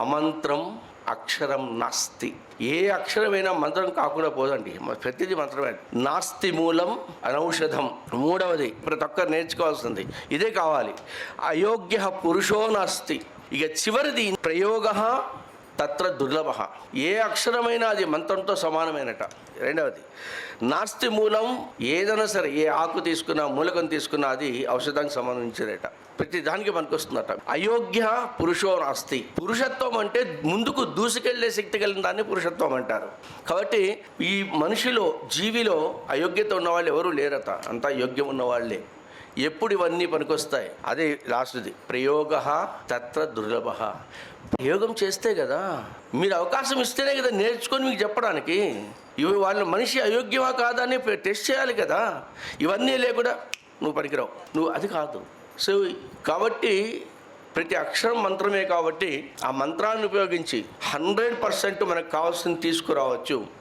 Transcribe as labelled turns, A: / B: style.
A: అమంత్రం అక్షరం నాస్తి. ఏ అక్షరమైనా మంత్రం కాకుండా పోదండి. ప్రతిదీ మంత్రమే. నాస్తి మూలం అనౌషధం. మూడవది ప్రతి ఒక్కరు నేర్చుకోవాల్సింది. ఇదే కావాలి. అయోగ్య పురుషో నాస్తి. ఇక చివరిది ప్రయోగ తత్ర దుర్లభ. ఏ అక్షరమైనా అది మంత్రంతో సమానమైనట. రెండవది నాస్తి మూలం ఏదైనా సరే ఏ ఆకు తీసుకున్నా మూలకం తీసుకున్నా అది ఔషధానికి సంబంధించినట. ప్రతి దానికి పనికొస్తుందట. అయోగ్య పురుషో నాస్తి. పురుషత్వం అంటే ముందుకు దూసుకెళ్ళే శక్తి కలిగిన దాన్ని పురుషత్వం అంటారు. కాబట్టి ఈ మనిషిలో జీవిలో అయోగ్యత ఉన్నవాళ్ళు ఎవరూ లేరట. అంతా యోగ్యం ఉన్నవాళ్ళే. ఎప్పుడు ఇవన్నీ పనికొస్తాయి? అదే లాస్ట్ది. ప్రయోగ తత్ర దుర్లభ. ప్రయోగం చేస్తే కదా? మీరు అవకాశం ఇస్తేనే కదా నేర్చుకొని మీకు చెప్పడానికి. ఇవి వాళ్ళ మనిషి అయోగ్యమా కాదా అని టెస్ట్ చేయాలి కదా. ఇవన్నీ లేకుండా నువ్వు పనికిరావు. నువ్వు అది కాదు. సో కాబట్టి ప్రతి అక్షరం మంత్రమే కాబట్టి ఆ మంత్రాన్ని ఉపయోగించి హండ్రెడ్ పర్సెంట్ మనకు కావాల్సింది తీసుకురావచ్చు.